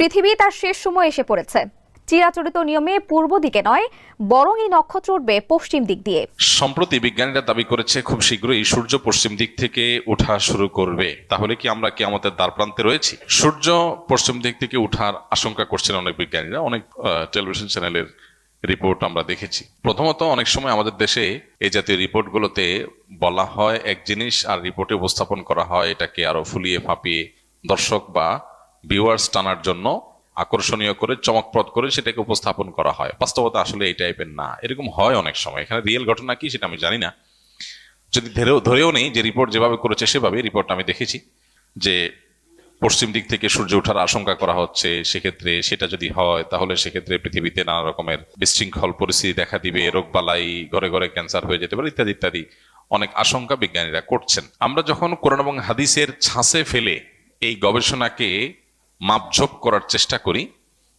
পৃথিবী তার শেষ সময় এসে পড়েছে। চিরাচরিত নিয়মে পূর্ব দিকে নয়, বরং এই নক্ষত্র উঠবে পশ্চিম দিক দিয়ে। সম্প্রতি বিজ্ঞানীরা দাবি করেছে খুব শীঘ্রই সূর্য পশ্চিম দিক থেকে ওঠা শুরু করবে। তাহলে কি আমরা কি আমাদের দ্বার প্রান্তে রয়েছি? সূর্য পশ্চিম দিক থেকে ওঠার আশঙ্কা করছেন অনেক বিজ্ঞানীরা। অনেক টেলিভিশন চ্যানেলের রিপোর্ট আমরা দেখেছি। প্রথমত অনেক সময় আমাদের দেশে এই জাতীয় রিপোর্টগুলোতে বলা হয় এক জিনিস আর রিপোর্টে উপস্থাপন করা হয় এটাকে আরও ফুলিয়ে ফাঁপিয়ে দর্শক বা ভিউয়ার্স টানার জন্য আকর্ষণীয় করে, চমকপ্রদ করে সেটাকে উপস্থাপন করা হয়। বাস্তবতা আসলে এই টাইপের না। এরকম হয় অনেক সময়। এখানে রিয়েল ঘটনা কি সেটা আমি জানি না। যদি ধরেও ধরেও নেই যে রিপোর্ট যেভাবে করেছে সেভাবে রিপোর্ট আমি দেখেছি যে পশ্চিম দিক থেকে সূর্য ওঠার আশঙ্কা করা হচ্ছে, সেক্ষেত্রে সেটা যদি হয়, তাহলে সেক্ষেত্রে পৃথিবীতে নানা রকমের বিশৃঙ্খল পরিস্থিতি দেখা দিবে রোগবালাই ঘরে ঘরে ক্যান্সার হয়ে যেতে পারে, ইত্যাদি ইত্যাদি। অনেক আশঙ্কা বিজ্ঞানীরা করছেন। আমরা যখন কোরআন এবং হাদিসের ছাঁচে ফেলে এই গবেষণাকে মাপঝোপ করার চেষ্টা করি,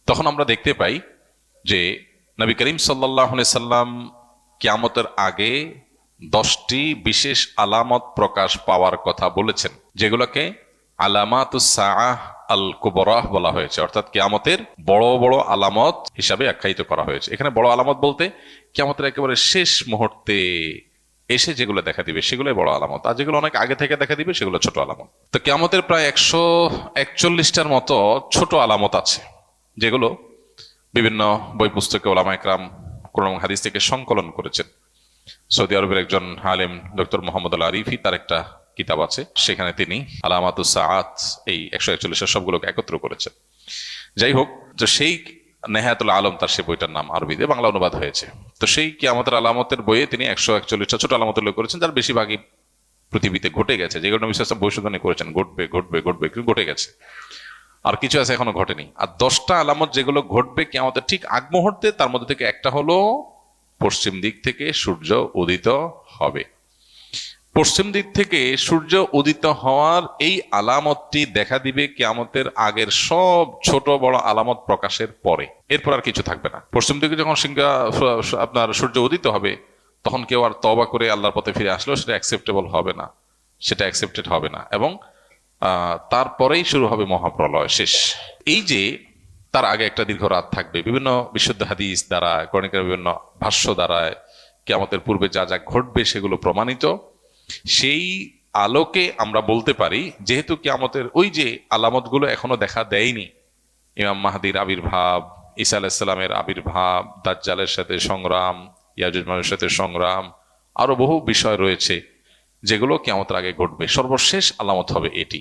তখন আমরা দেখতে পাই যে নবী করিম সাল্লাহ সাল্লাম কিয়ামতের আগে দশটি বিশেষ আলামত প্রকাশ পাওয়ার কথা বলেছেন, যেগুলোকে আলামাত সাআহ আল কুবরাহ বলা হয়েছে। অর্থাৎ কিয়ামতের বড় বড় আলামত হিসাবে আখ্যায়িত করা হয়েছে। এখানে বড় আলামত বলতে কিয়ামতের একেবারে শেষ মুহূর্তে এসে যেগুলো দেখা দিবে, সেগুলোই বড় আলামত। আর যেগুলো অনেক আগে থেকে দেখা দিবে, সেগুলো ছোট আলামত। তো কিয়ামতের প্রায় একশো একচল্লিশটার মতো ছোট আলামত আছে, যেগুলো বিভিন্ন বই পুস্তকে ওলামা একরাম কোরআন হাদিস থেকে সংকলন করেছেন। সৌদি আরবের একজন আলেম ডক্টর মোহাম্মদ আল আরিফি, তার একটা কিতাব আছে, সেখানে তিনি আলামাতুস সাআত, এই একশো একচল্লিশের সবগুলোকে একত্র করেছেন। যাই হোক, তো সেই নেহায়াতুল আলম তার সে বইটার নাম আরবিতে বাংলা অনুবাদ হয়েছে। তো সেই কি আমাদের আলামতের বইয়ে তিনি একশো একচল্লিশটা ছোট আলামত উল্লেখ করেছেন, যার বেশিরভাগই পৃথিবীতে ঘটে গেছে। যেগুলো বিশ্বাস ভবিষ্যৎবাণী করেছেন, ঘটবে ঘটবে ঘটবে, কিন্তু ঘটে গেছে। আর কিছু আছে এখনও ঘটেনি। আর দশটা আলামত যেগুলো ঘটবে কি আমাদের ঠিক আগ মুহূর্তে, তার মধ্যে থেকে একটা হলো পশ্চিম দিক থেকে সূর্য উদিত হবে। পশ্চিম দিক থেকে সূর্য উদিত হওয়ার এই আলামতটি দেখা দিবে কিয়ামতের আগের সব ছোট বড় আলামত প্রকাশের পরে। এরপর আর কিছু থাকবে না। পশ্চিম দিকে যখন সিংহা, আপনার সূর্য উদিত হবে, তখন কেউ আর তবা করে আল্লাহর পথে ফিরে আসলেও সেটা অ্যাকসেপ্টেবল হবে না। সেটা অ্যাকসেপ্টেড হবে না এবং তারপরেই শুরু হবে মহাপ্রলয় শেষ। এই যে তার আগে একটা দীর্ঘ রাত থাকবে। বিভিন্ন বিশুদ্ধ হাদিস দ্বারা কর্ণিকের বিভিন্ন ভাষ্য দ্বারায় কেমতের পূর্বে যা যা ঘটবে সেগুলো প্রমাণিত। সেই আলোকে আমরা বলতে পারি, যেহেতু কিয়ামতের ওই যে আলামতগুলো এখনও দেখা দেয়নি, ইমাম মাহাদির আবির্ভাব, ঈসা আলাহিসাল্লামের আবির্ভাব, দাজ্জালের সাথে সংগ্রাম, ইয়াজুজ মানুষের সাথে সংগ্রাম, আরও বহু বিষয় রয়েছে যেগুলো কেমতের আগে ঘটবে। সর্বশেষ আলামত হবে এটি।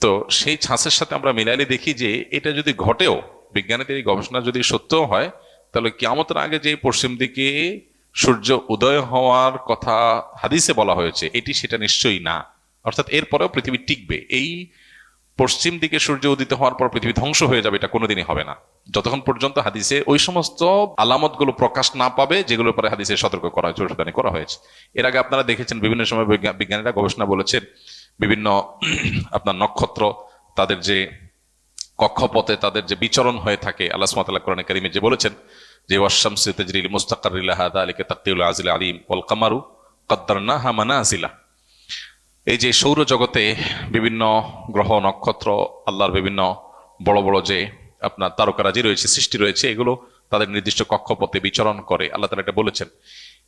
তো সেই ছাঁচের সাথে আমরা মিলাইলে দেখি যে এটা যদি ঘটেও, বিজ্ঞানীদের এই গবেষণা যদি সত্যও হয়, তাহলে কেয়ামতের আগে যে পশ্চিম দিকে সূর্য উদয় হওয়ার কথা হাদিসে বলা হয়েছে, এটি সেটা নিশ্চয়ই না। অর্থাৎ এরপরেও পৃথিবী টিকবে। এই পশ্চিম দিকে সূর্য উদিত হওয়ার পর পৃথিবী ধ্বংস হয়ে যাবে, এটা কোনোদিনই হবে না। যতক্ষণ পর্যন্ত হাদিসে ওই সমস্ত আলামতগুলো প্রকাশ না পাবে, যেগুলোর পরে হাদিসে সতর্ক করা হয়েছে করা হয়েছে। এর আগে আপনারা দেখেছেন, বিভিন্ন সময় বৈজ্ঞা- বিজ্ঞানীরা গবেষণা বলেছেন, বিভিন্ন আপনার নক্ষত্র, তাদের যে কক্ষপথে তাদের যে বিচরণ হয়ে থাকে, আল্লাহ সুমাতাল্লাহ কোরআন কারিমে যে বলেছেন যে ওয়াশামসি তাজরিল মুস্তাকারিল্লাহ আলিকে তাকতিউল আজিল আলিম ওয়াল কামারু কদ্দারনাহা মানাজিলা। এই যে সৌর জগতে বিভিন্ন গ্রহ, নক্ষত্র, আল্লাহর বিভিন্ন বড় বড় যে আপনার তারকারাজি রয়েছে, সৃষ্টি রয়েছে, এগুলো তাদের নির্দিষ্ট কক্ষপথে বিচরণ করে, আল্লাহ তালা এটা বলেছেন।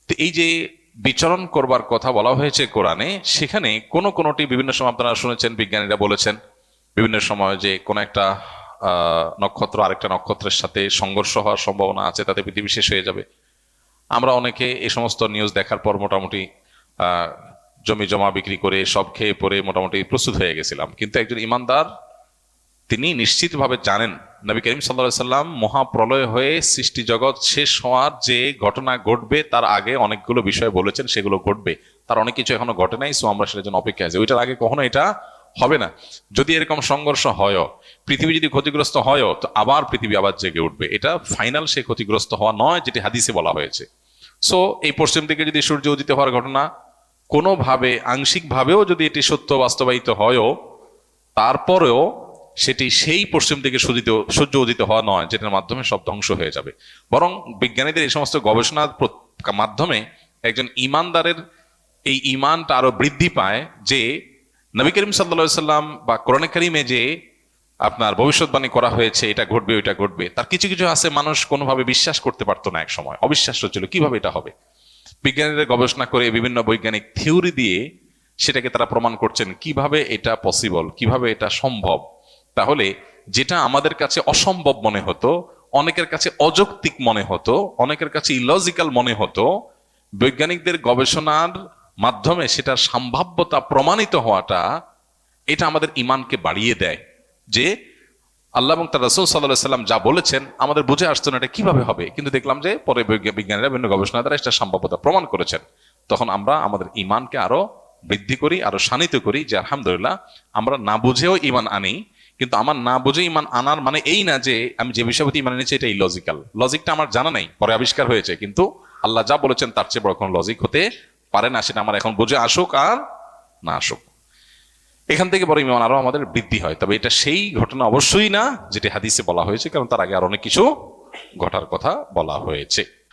তো এই যে বিচরণ করবার কথা বলা হয়েছে কোরআনে, সেখানে কোন কোনটি বিভিন্ন সময় আপনারা শুনেছেন, বিজ্ঞানীরা বলেছেন, বিভিন্ন সময় যে কোন একটা নক্ষত্র, আরেকটা নক্ষত্রের সাথে সংঘর্ষ হওয়ার সম্ভাবনা আছে, তাতে পৃথিবী শেষ হয়ে যাবে। আমরা অনেকে এই সমস্ত নিউজ দেখার পর মোটামুটি জমি জমা বিক্রি করে, সব খেয়ে পরে মোটামুটি প্রস্তুত হয়ে গেছিলাম। কিন্তু একজন ইমানদার, তিনি নিশ্চিতভাবে জানেন, নবী করিম সাল্লা সাল্লাম মহাপ্রলয় হয়ে সৃষ্টি জগৎ শেষ হওয়ার যে ঘটনা ঘটবে, তার আগে অনেকগুলো বিষয় বলেছেন, সেগুলো ঘটবে। তার অনেক কিছু এখনও ঘটে নাই সো আমরা সেটার জন্য অপেক্ষা আছে। ওইটার আগে কখনো এটা হবে না। যদি এরকম সংঘর্ষ হয়ও, পৃথিবী যদি ক্ষতিগ্রস্ত হয়ও, তো আবার পৃথিবী আবার জেগে উঠবে। এটা ফাইনাল সে ক্ষতিগ্রস্ত হওয়া নয়, যেটি হাদিসে বলা হয়েছে। সো এই পশ্চিম দিকে যদি সূর্য উদিত হওয়ার ঘটনা, কোনোভাবে, আংশিকভাবেও যদি এটি সত্য বাস্তবায়িত হয়ও, তারপরেও সেটি সেই পশ্চিম দিকে সূর্য সূর্য উদিত হওয়া নয়, যেটার মাধ্যমে সব ধ্বংস হয়ে যাবে। বরং বিজ্ঞানীদের এই সমস্ত গবেষণার মাধ্যমে একজন ইমানদারের এই ইমানটা আরও বৃদ্ধি পায় যে নবী করিম সাল্লা সাল্লাম বা কোরআন করিমে যে আপনার ভবিষ্যৎবাণী করা হয়েছে, এটা ঘটবে, ওইটা ঘটবে, তার কিছু কিছু আছে মানুষ কোনোভাবে বিশ্বাস করতে পারতো না এক সময় অবিশ্বাস্য ছিল। কীভাবে এটা হবে? বিজ্ঞানীরা গবেষণা করে বিভিন্ন বৈজ্ঞানিক থিওরি দিয়ে সেটাকে তারা প্রমাণ করছেন, কীভাবে এটা পসিবল কীভাবে এটা সম্ভব? তাহলে যেটা আমাদের কাছে অসম্ভব মনে হতো, অনেকের কাছে অযৌক্তিক মনে হতো, অনেকের কাছে ইলজিক্যাল মনে হতো, বৈজ্ঞানিকদের গবেষণার মাধ্যমে সেটার সম্ভাব্যতা প্রমাণিত হওয়াটা এটা আমাদের ইমানকে বাড়িয়ে দেয় যে আল্লাহ এবং তার রসুল সাল্লাহ সাল্লাম যা বলেছেন আমাদের বুঝে আসতো না এটা কীভাবে হবে। কিন্তু দেখলাম যে পরে বিজ্ঞানীরা বিভিন্ন গবেষণা দ্বারা এটা সম্ভাব্যতা প্রমাণ করেছেন। তখন আমরা আমাদের ইমানকে আরও বৃদ্ধি করি, আরও শানিত করি যে আলহামদুলিল্লাহ আমরা না বুঝেও ইমান আনি, কিন্তু আমার না বুঝে ইমান আনার মানে এই না যে আমি যে বিষয়বতী ইমান এনেছি এটা ইলজিক্যাল লজিকটা আমার জানা নাই, পরে আবিষ্কার হয়েছে, কিন্তু আল্লাহ যা বলেছেন তার চেয়ে বড় কোনো লজিক হতে পারে না, সেটা আমার এখন বোঝে আসুক আর না আসুক। এখান থেকে বড় ইমান আরও আমাদের বৃদ্ধি হয়, তবে এটা সেই ঘটনা অবশ্যই না যেটি হাদিসে বলা হয়েছে, কারণ তার আগে আর অনেক কিছু ঘটার কথা বলা হয়েছে।